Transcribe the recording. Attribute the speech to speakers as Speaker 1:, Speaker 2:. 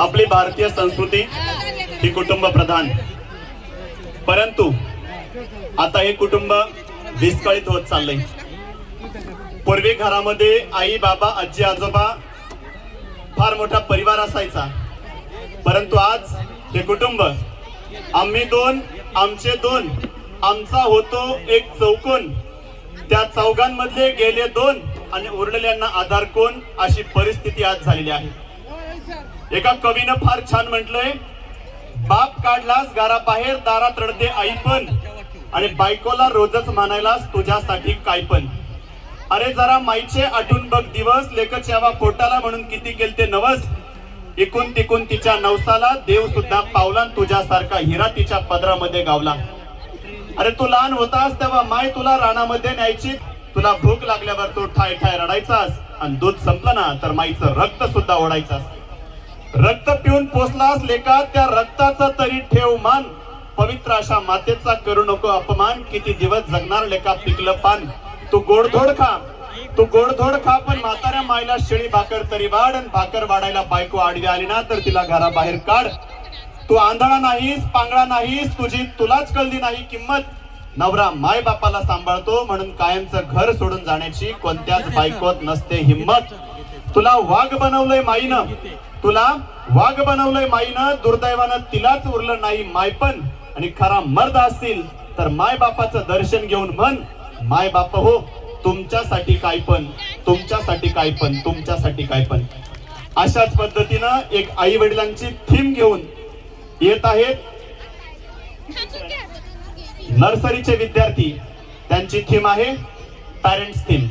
Speaker 1: आपली भारतीय संस्कृती ही कुटुंब प्रधान. परंतु आता हे कुटुंब विस्कळीत होत चाललंय. पूर्वी घरामध्ये आई बाबा आजी आजोबा फार मोठा परिवार असायचा. परंतु आज हे कुटुंब आम्ही दोन आमचे दोन आमचा होतो एक चौकोन. त्या चौघांमधले गेले दोन आणि उरलेल्यांना आधार कोण अशी परिस्थिती आज झालेली आहे. एका कवीनं फार छान म्हटलंय बाप काढलास घराबाहेर दारात रडते आई पण. आणि बायकोला रोजच म्हणायलास तुझ्यासाठी काय पण. अरे जरा माईचे आठून बघ दिवस लेकच्यावा पोटाला म्हणून किती गेलते नवस. इकून तिकून तिच्या नवसाला देव सुद्धा पावला तुझ्यासारखा हिरा तिच्या पदरामध्ये गावला. अरे तू लहान होतास तेव्हा माय तुला रानामध्ये न्यायची. तुला भूक लागल्यावर तू ठाय ठाय रडायचास. आणि दूध संपलं ना तर माईचं रक्त सुद्धा ओढायचास. रक्त पिऊन पोचलास लेखा त्या रक्ताचा तरी ठेव मान. पवित्र अशा मातेचा करू नको अपमान. किती दिवस जगणार लेखा पिकलं पान. तू गोडधोड खा. तू गोडधोड खा पण म्हाताऱ्या मायला शेळी भाकर तरी वाढ आणि भाकर वाढायला बायको आडवी आली ना तर तिला घराबाहेर काढ. तू आंधळा नाहीस पांगळा नाहीस तुझी तुलाच कळली नाही किंमत. नवरा माय बापाला सांभाळतो म्हणून कायमचं घर सोडून जाण्याची कोणत्याच बायकोत नसते हिंमत. तुला वाघ बनवलंय माईनं. तुला वाघ बनवलंय माईनं. दुर्दैवानं तिलाच उरलं नाही मायपण आणि खरा मर्द असतील तर माय बापाचं दर्शन घेऊन म्हण. माय बाप हो तुमच्यासाठी काय पण तुमच्यासाठी काय पण तुमच्यासाठी काय पण. अशाच पद्धतीनं एक आई वडिलांची थीम घेऊन येत आहेत नर्सरीचे विद्यार्थी. त्यांची थीम आहे पॅरेंट्स थीम